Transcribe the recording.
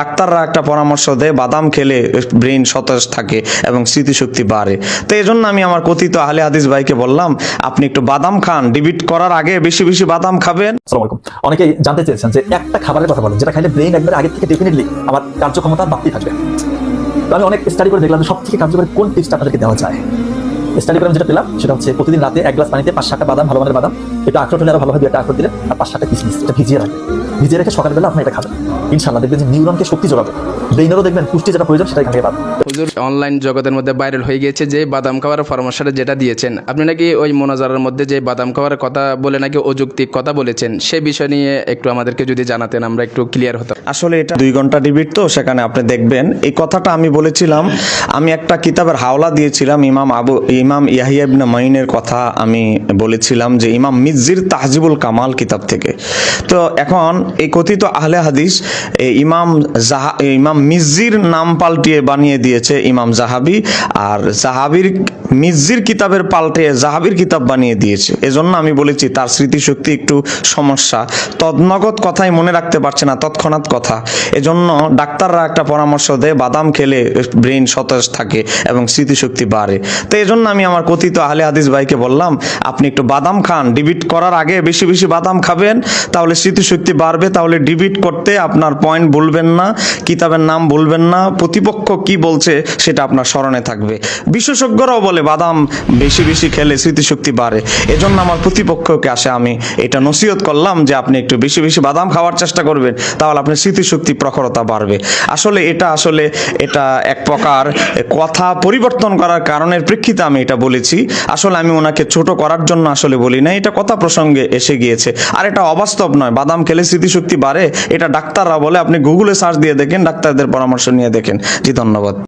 ডাক্তাররা একটা পরামর্শ দেয়, বাদাম খেলে ব্রেন সতেজ থাকে এবং স্মৃতিশক্তি বাড়ে। তো এই জন্য আমি আমার কথিত আহলে হাদিস ভাইকে বললাম, আপনি একটু বাদাম খান ডিবিট করার আগে বেশি বেশি বাদাম খাবেন। অনেকে জানতে চেয়েছেন যে একটা খাবারের কথা বলেন, যেটা খাইলে ব্রেন একবার আগে থেকে ডেফিনেটলি আমার কার্যক্ষমতা বাড়তি থাকবে। আমি অনেক স্টাডি করে দেখলাম সব থেকে কার্যকরী কোন টিপসটা আপনাদেরকে দেওয়া যায়। স্টাডি যেটা পেলাম, সেটা হচ্ছে প্রতিদিন রাতে এক গ্লাস পানিতে পাঁচ সাতটা বাদাম, ভালো মানের বাদাম। এটা আখরোট হলে আরও ভালো একটা আখরোট দিলে, আর পাঁচ সাতটা কিসমিস, এটা ভিজিয়ে রাখে ভিজিয়ে রেখে সকালবেলা আপনি এটা খাবেন। ইনশাল্লাহ দেখবেন যে নিউরনকে শক্তি যোগাবে। ব্রেইনেরও দেখবেন পুষ্টি যেটা প্রয়োজন সেটা এখান থেকে পাবেন হুজুর অনলাইন জগতের মধ্যে ভাইরাল হয়ে গিয়েছে যে বাদাম খাওয়ার পরামর্শটা যেটা দিয়েছেন। আপনি নাকি ওই মোনাজারের মধ্যে যে বাদাম খাওয়ার কথা বলে নাকি অযৌক্তিক কথা বলেছেন সে বিষয় নিয়ে একটু আমাদেরকে যদি জানাতেন আমরা একটু ক্লিয়ার হতাম। আসলে এটা দুই ঘণ্টা ডিবিট তো সেখানে আপনি দেখবেন। এই কথাটা আমি বলেছিলাম আমি একটা কিতাবের হাওলা দিয়েছিলাম ইমাম আবু ইমাম ইয়াহিয়া ইবনে মাইনের কথা আমি বলেছিলাম যে ইমাম মিজির তাহজিবুল কামাল কিতাব থেকে। তো এখন এই কথিত আহলে হাদিস ইমাম জাহা ইমাম মিজির নাম পাল্টিয়ে বানিয়ে দিয়েছে ইমাম জাহাবি, আর জাহাবির, মিজির কিতাবের পাল্টে জাহাবির কিতাব বানিয়ে দিয়েছে। এজন্য আমি বলেছি, তার স্মৃতিশক্তি একটু সমস্যা। তদনগত কথাই মনে রাখতে পারছে না, তৎক্ষণাৎ কথা। এজন্য ডাক্তাররা একটা পরামর্শ দেয়, বাদাম খেলে ব্রেন সতেজ থাকে এবং স্মৃতিশক্তি বাড়ে। তো এই জন্য আমি আমার কথিত আহলে হাদিস ভাইকে বললাম, আপনি একটু বাদাম খান ডিবিট করার আগে বেশি বেশি বাদাম খাবেন, তাহলে স্মৃতিশক্তি বাড়বে, তাহলে ডিবিট করতে আপনার পয়েন্ট ভুলবেন না, কিতাবের নাম ভুলবেন না, প্রতিপক্ষ কি বলছে সেটা আপনার স্মরণে থাকবে। বিশেষজ্ঞরাও বলে বাদাম বেশি বেশি খেলে স্মৃতিশক্তি বাড়ে। এজন্য আমার প্রতিপক্ষকে আসে আমি এটা নসিহত করলাম যে আপনি একটু বেশি বেশি বাদাম খাওয়ার চেষ্টা করবেন, তাহলে আপনার স্মৃতিশক্তি প্রখরতা বাড়বে। আসলে এটা আসলে এটা এক প্রকার কথা পরিবর্তন করার কারণের প্রেক্ষিতে আমি এটা বলেছি। আসলে আমি ওনাকে ছোট করার জন্য আসলে বলি না এটা কথা প্রসঙ্গে এসে গিয়েছে। আর এটা অবাস্তব নয়, বাদাম খেলে স্মৃতিশক্তি বাড়ে, এটা ডাক্তাররা বলে, আপনি গুগলে সার্চ দিয়ে দেখেন, ডাক্তারদের পরামর্শ নিয়ে দেখেন। জি ধন্যবাদ।